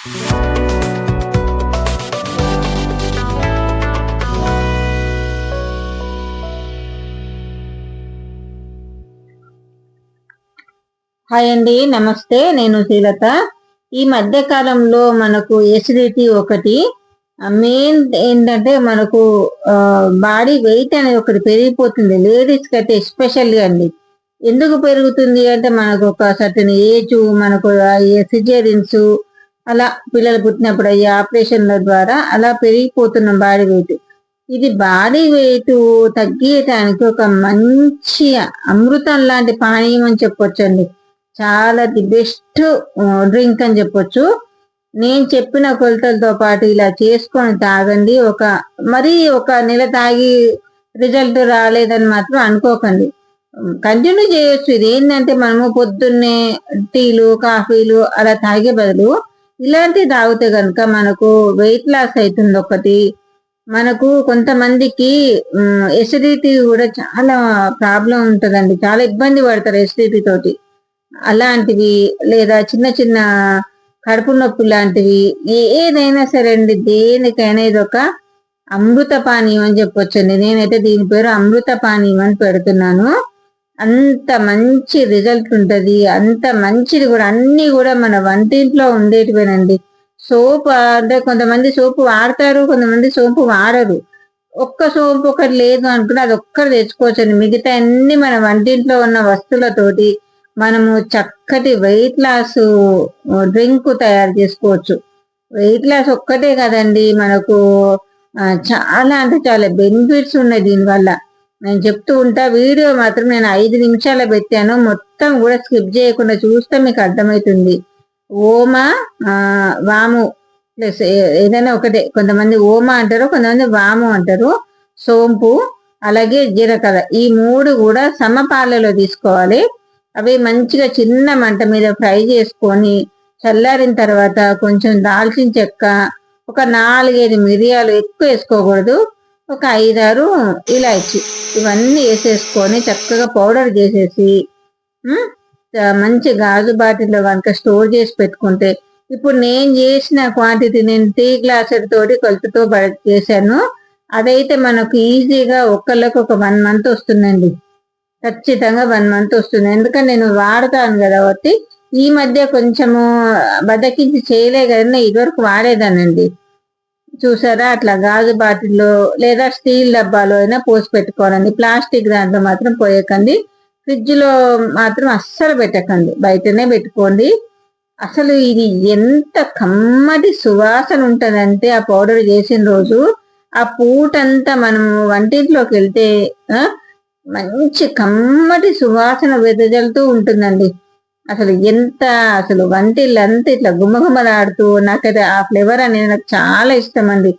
Hi అండి నమస్తే. నేను శ్రీలత. ఈ మధ్య కాలంలో మనకు ఎసిడిటీ ఒకటి మెయిన్ ఏంటంటే మనకు బాడీ వెయిట్ అనేది ఒకటి పెరిగిపోతుంది. లేడీస్కి అయితే ఎస్పెషల్లీ అండి. ఎందుకు పెరుగుతుంది అంటే మనకు ఒక సర్టన్ ఏజ్ మనకు సిజేరియన్స్ అలా పిల్లలు పుట్టినప్పుడు అయ్యే ఆపరేషన్ల ద్వారా అలా పెరిగిపోతున్న బాడీ వెయిట్. ఇది బాడీ వెయిట్ తగ్గించడానికి ఒక మంచి అమృతం లాంటి పానీయం అని చెప్పొచ్చండి. చాలా ది బెస్ట్ డ్రింక్ అని చెప్పొచ్చు. నేను చెప్పిన కొలతలతో పాటు ఇలా చేసుకొని తాగండి. ఒక మరీ ఒక నెల తాగి రిజల్ట్ రాలేదని మాత్రం అనుకోకండి. కంటిన్యూ చేయొచ్చు. ఇది ఏంటంటే మనము పొద్దున్నే టీలు కాఫీలు అలా తాగే బదులు ఇలాంటివి తాగితే కనుక మనకు వెయిట్ లాస్ అవుతుంది ఒకటి. మనకు కొంతమందికి ఎసిడిటీ కూడా చాలా ప్రాబ్లం ఉంటుందండి. చాలా ఇబ్బంది పడతారు ఎసిడిటీ తోటి. అలాంటివి లేదా చిన్న చిన్న కడుపు నొప్పి లాంటివి ఏదైనా సరే అండి దేనికైనా ఇది ఒక అమృత పానీయం అని చెప్పొచ్చండి. నేనైతే దీని పేరు అమృత పానీయం అని పెడుతున్నాను. అంత మంచి రిజల్ట్ ఉంటుంది. అంత మంచిది కూడా. అన్ని కూడా మన వంటింట్లో ఉండేటివేనండి. సోప్ అంటే కొంతమంది సోపు వాడతారు కొంతమంది సోపు వాడరు. ఒక్క సోపు ఒకటి లేదు అనుకుంటే అది ఒక్కరు తెచ్చుకోవచ్చండి. మిగతా అన్ని మన వంటింట్లో ఉన్న వస్తువులతోటి మనము చక్కటి వెయిట్ లాస్ డ్రింక్ తయారు చేసుకోవచ్చు. వెయిట్ లాస్ ఒక్కటే కదండి మనకు చాలా అంటే చాలా బెనిఫిట్స్ ఉన్నాయి దీనివల్ల. నేను చెప్తూ ఉంటా వీడియో మాత్రం నేను ఐదు నిమిషాలు పెట్టాను. మొత్తం కూడా స్కిప్ చేయకుండా చూస్తే మీకు అర్థమవుతుంది. ఓమ వాము ప్లస్ ఏదైనా ఒకటే. కొంతమంది ఓమ అంటారు కొంతమంది వాము అంటారు. సోంపు అలాగే జీలకర్ర. ఈ మూడు కూడా సమపాలలో తీసుకోవాలి. అవి మంచిగా చిన్న మంట మీద ఫ్రై చేసుకొని చల్లారిన తర్వాత కొంచెం దాల్చిన చెక్క ఒక నాలుగైదు మిరియాలు ఎక్కువ వేసుకోకూడదు. ఒక ఐదారు ఇలాచి ఇవన్నీ వేసేసుకొని చక్కగా పౌడర్ చేసేసి మంచి గాజు బాటిల్లో కనుక స్టోర్ చేసి పెట్టుకుంటే ఇప్పుడు నేను చేసిన క్వాంటిటీ నేను టీ గ్లాస్ తోటి కొలతతో చేశాను. అదైతే మనకు ఈజీగా ఒక్కళ్ళకి ఒక వన్ మంత్ వస్తుందండి. ఖచ్చితంగా వన్ మంత్ వస్తుంది. ఎందుకంటే నేను వాడతాను కదా కాబట్టి ఈ మధ్య కొంచెము బద్దకించి చేయలే కదా ఇదివరకు వాడేదానండి చూసారా? అట్లా గాజు బాటిల్లో లేదా స్టీల్ డబ్బాలో అయినా పోసి పెట్టుకోవాలండి ప్లాస్టిక్ దాంట్లో మాత్రం పోయకండి. ఫ్రిడ్జ్లో మాత్రం అస్సలు పెట్టకండి. బయటనే పెట్టుకోండి. అసలు ఇది ఎంత కమ్మటి సువాసన ఉంటుందంటే ఆ పౌడర్ చేసిన రోజు ఆ పూటంతా మనం వంటింట్లోకి వెళ్తే మంచి కమ్మటి సువాసన వెదజల్తూ ఉంటుందండి. అసలు ఎంత అసలు వంటిల్లంతా ఇట్లా గుమ్మగుమ్మలాడుతూ నాకైతే ఆ ఫ్లేవర్ అనేది నాకు చాలా ఇష్టం అండి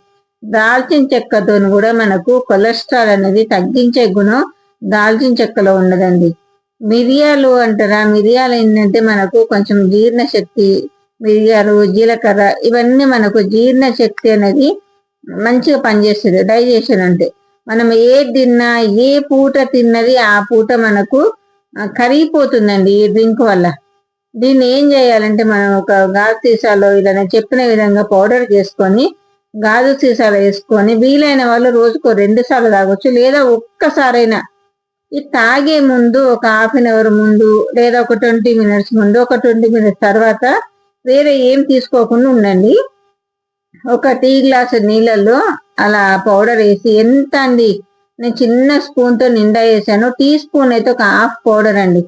దాల్చిన చెక్కతో కూడా మనకు కొలెస్ట్రాల్ అనేది తగ్గించే గుణం దాల్చిన చెక్కలో ఉన్నదండి. మిరియాలు అంటారా? మిరియాలు ఏంటంటే మనకు కొంచెం జీర్ణ శక్తి మిరియాలు జీలకర్ర ఇవన్నీ మనకు జీర్ణ శక్తి అనేది మంచిగా పనిచేస్తుంది. డైజెషన్ అంటే మనం ఏ తిన్నా ఏ పూట తిన్నది ఆ పూట మనకు కరిగిపోతుందండి ఈ డ్రింక్ వల్ల. దీన్ని ఏం చేయాలంటే మనం ఒక గాజు సీసాలో ఇలా చెప్పిన విధంగా పౌడర్ చేసుకొని గాజు సీసాలో వేసుకొని వీలైన వాళ్ళు రోజుకు రెండు సార్లు తాగొచ్చు లేదా ఒక్కసారైనా. ఈ తాగే ముందు ఒక హాఫ్ అన్ అవర్ ముందు లేదా ఒక ట్వంటీ మినిట్స్ ముందు ఒక ట్వంటీ మినిట్స్ తర్వాత వేరే ఏం తీసుకోకుండా ఉండండి. ఒక టీ గ్లాస్ నీళ్ళల్లో అలా పౌడర్ వేసి ఎంత అండి నేను చిన్న స్పూన్తో నిండా వేసాను. టీ స్పూన్ అయితే ఒక హాఫ్ పౌడర్ అండి.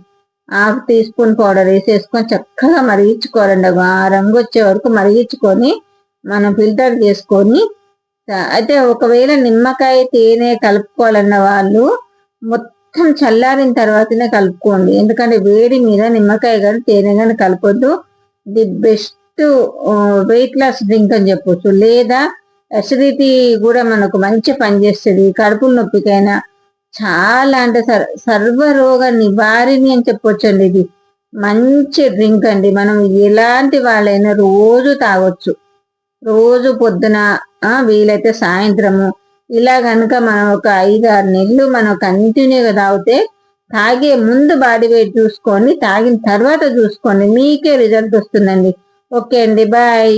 హాఫ్ టీ స్పూన్ పౌడర్ వేసేసుకొని చక్కగా మరిగించుకోవాలండి. ఆ రంగు వచ్చే వరకు మరిగించుకొని మనం ఫిల్టర్ చేసుకొని అయితే ఒకవేళ నిమ్మకాయ తేనె కలుపుకోవాలన్న వాళ్ళు మొత్తం చల్లారిన తర్వాతనే కలుపుకోండి. ఎందుకంటే వేడి మీద నిమ్మకాయ కానీ తేనె కానీ కలపొద్దు. The best weight loss drink అని చెప్పొచ్చు. లేదా అసిడిటీ కూడా మనకు మంచి పనిచేస్తుంది కడుపుల నొప్పికైనా చాలా అంటే సర్వరోగ నివారిణి అని చెప్పొచ్చండి ఇది. మంచి డ్రింక్ అండి. మనం ఎలాంటి వాళ్ళైనా రోజు తాగొచ్చు. రోజు పొద్దున వీలైతే సాయంత్రము. ఇలా కనుక మనం ఒక ఐదు ఆరు నెలలు మనం కంటిన్యూగా తాగితే తాగే ముందు బాడీ వెయిట్ చూసుకొని తాగిన తర్వాత చూసుకోండి మీకే రిజల్ట్ వస్తుందండి. ఓకే అండి. బాయ్.